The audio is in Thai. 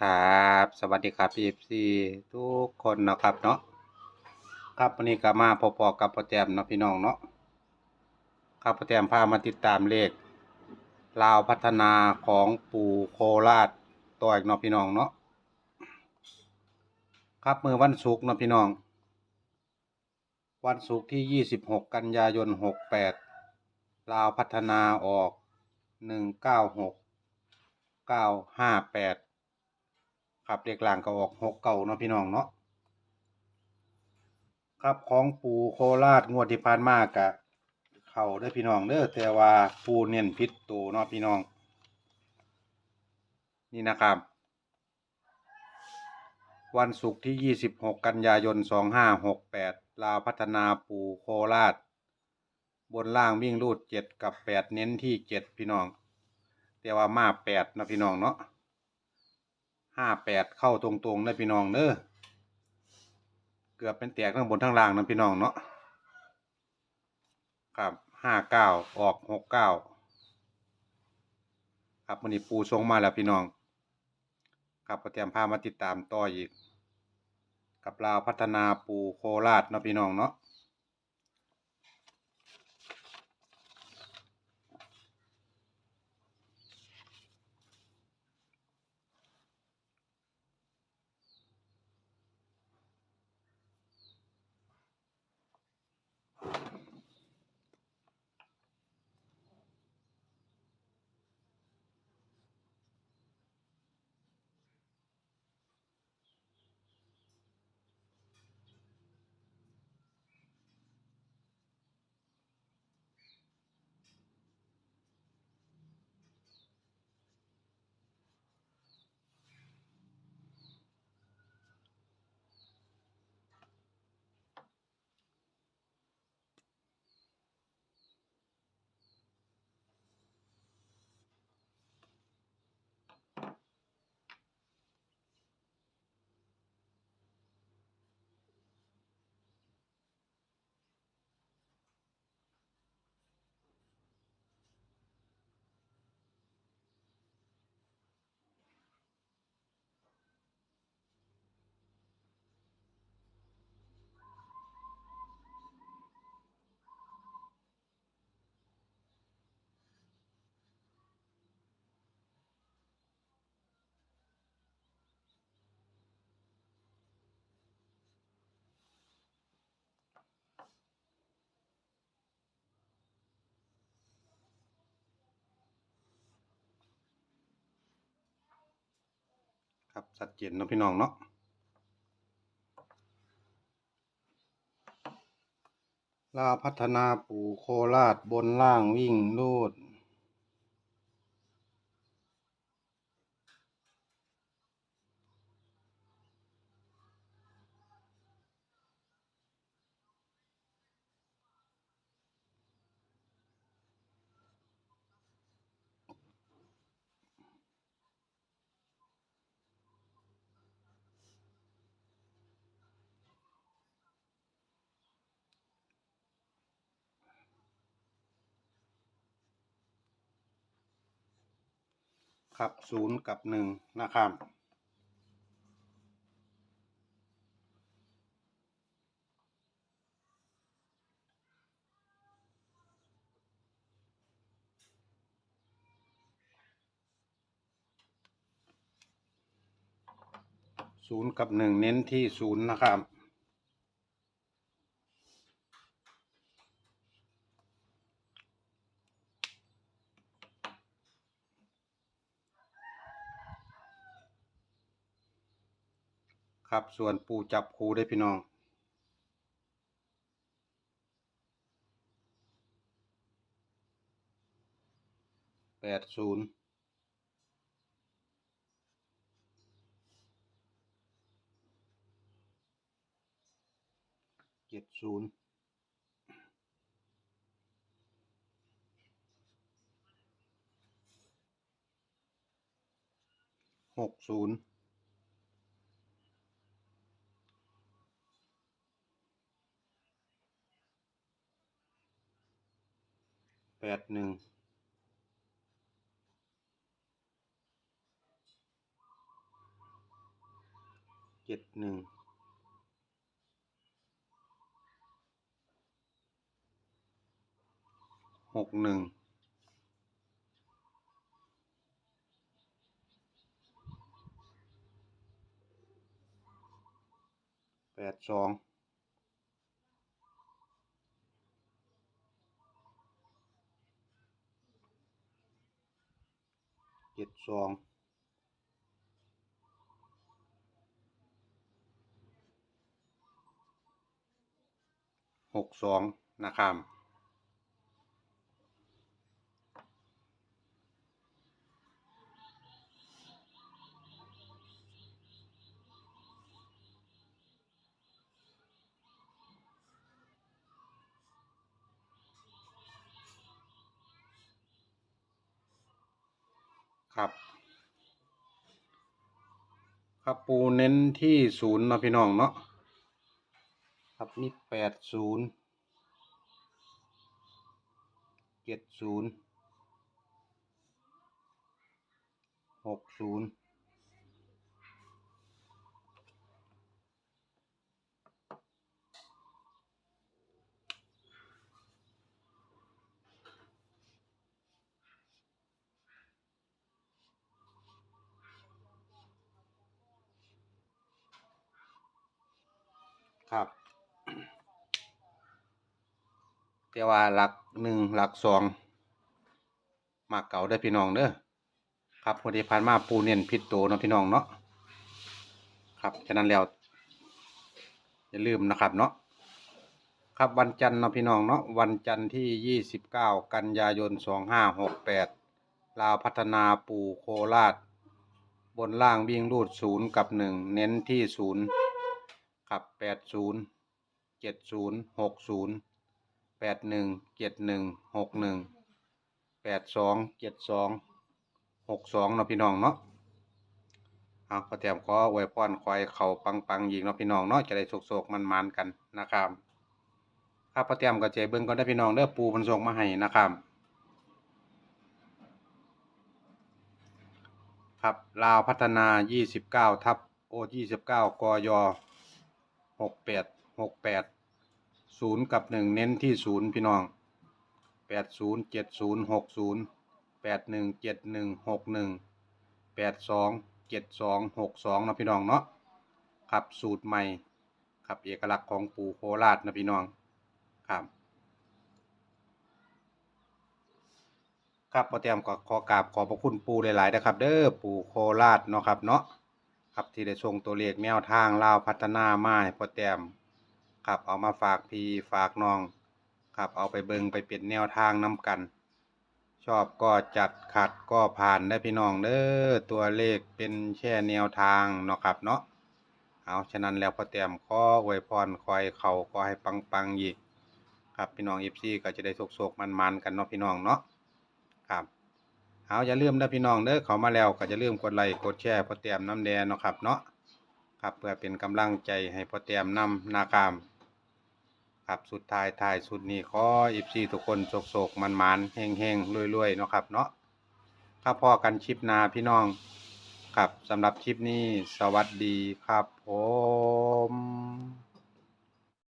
ครับสวัสดีครับ FC ทุกคนนะครับเนาะครับวันนี้ก็มาพบๆกับพ่อแต้มเนาะพี่น้องเนาะครับพ่อแต้มพามาติดตามเลขลาวพัฒนาของปู่โคราชต่ออีกเนาะพี่น้องเนาะครับมือวันศุกร์เนาะพี่น้อง วันศุกร์ที่26กันยายน68ลาวพัฒนาออก196 958 ครับเลขล่างก็ออกหกเก่าเนาะพี่น้องเนาะครับของปูโคราชงวดที่ผ่านมากะเข่าเด้พี่น้องเด้อแต่ว่าปูเน้นพิษตัวเนาะพี่น้อง นี่นะครับ วันศุกร์ที่ 26 กันยายน 2568 ลาวพัฒนาปูโคราช บนล่างวิ่งรูด 7 กับ 8 เน้นที่ 7 พี่น้อง แต่ว่ามา8เนาะพี่น้องเนาะ ห้าแปดเข้าตรงๆนะพี่น้องเด้อเกือบเป็นแตกทั้งบนทั้งล่างนะพี่น้องเนาะครับห้าเก้าออกหกเก้าครับวันนี้ปูทรงมาแล้วพี่น้องครับก็เตรียมพามาติดตามต่ออีก กับลาวพัฒนาปูโคราชเนาะพี่น้องเนาะ ครับสัดเจนเนาะพี่น้องเนาะลาพัฒนาปูโคราชบนล่างวิ่งรูด ครับศูนย์กับหนึ่งนะครับศูนย์กับหนึ่งเน้นที่ศูนย์นะครับ ครับ ส่วนปูจับคูได้พี่น้อง แปดศูนย์เจ็ดศูนย์หกศูนย์ แปดหนึ่งเจ็ดหนึ่งหกหนึ่งแปดสองเจ็ด สองหกสองนะครับ ครับ ครับปูเน้นที่ศูนย์นะพี่น้องเนาะครับนี่แปดศูนย์เจ็ดศูนย์หกศูนย์ ครับ แต่ว่าหลักหนึ่งหลักสองมากเก่าได้พี่น้องเด้อครับพอดีผ่านมาปูเนียนพิษโตเนาะพี่น้องเนาะครับฉะนั้นแล้วอย่าลืมนะครับเนาะครับวันจันทร์เนาะพี่น้องเนาะวันจันทร์ที่ยี่สิบเก้ากันยายนสองห้าหกแปดลาวพัฒนาปูโคราช บนล่างวิ่งรูดศูนย์กับหนึ่งเน้นที่ศูนย์ ครับแปดศูนย์เจ็ดศูนย์หกศูนย์แปดหนึ่งเจ็ดหนึ่งหกหนึ่งแปดสองเจ็ดสองหกสองเนาะพี่น้องเนาะเอาพอเตรียมขออวยพรคอยเขาปังปังยิงเนาะพี่น้องเนาะจะได้โศกๆมันมันกันนะครับครับพอเตรียมก็เจเบิ้งก็ได้อพี่น้องเด้อปูมันส่งมาให้นะครับครับลาวพัฒนา 29 ทับโอ29กอย หกแปดหกแปดศูนย์กับหนึ่งเน้นที่ศูนย์พี่น้องแปดศูนย์เจ็ดศูนย์หกศูนย์แปดหนึ่งเจ็ดหนึ่งหกหนึ่งแปดสองเจ็ดสองหกสองนะพี่น้องเนาะขับสูตรใหม่ขับเอกลักษณ์ของปู่โคราชนะพี่น้องครับครับพอเตรียมก็ขอกราบขอบพระคุณปู่หลายๆนะครับ เด้อปู่โคราชเนาะครับเนาะ ครับที่ได้ส่งตัวเลขแนวทางลาวพัฒนามาให้พอเตรียมครับเอามาฝากพี่ฝากน้องครับเอาไปเบิงไปเป็นแนวทางนำกัน ชอบก็จัดขัดก็ผ่านได้พี่น้องเด้อตัวเลขเป็นแค่แนวทางเนาะครับเนาะเอาฉะนั้นแล้วพอเตรียมขออวยพรคอยเขาก็ให้ปังๆอีกครับพี่น้องเอฟซีก็จะได้โศกๆมันๆกันเนาะพี่น้องเนาะครับ เอาอย่าลืมนะพี่น้องเด้อเขามาแล้วก็อย่าลืมกดไลค์กดแชร์พอเตรียมน้ำแดงเนาะครับเนาะครับเพื่อเป็นกำลังใจให้พอเตรียมนำนาคามครับสุดท้ายท้ายสุดนี้ขออีฟซีทุกคนโศกโศกมันมันเฮงเฮงรวยรวยเนาะครับเนาะครับพอกันชิปนาพี่น้องครับสำหรับคลิปนี้สวัสดีครับผม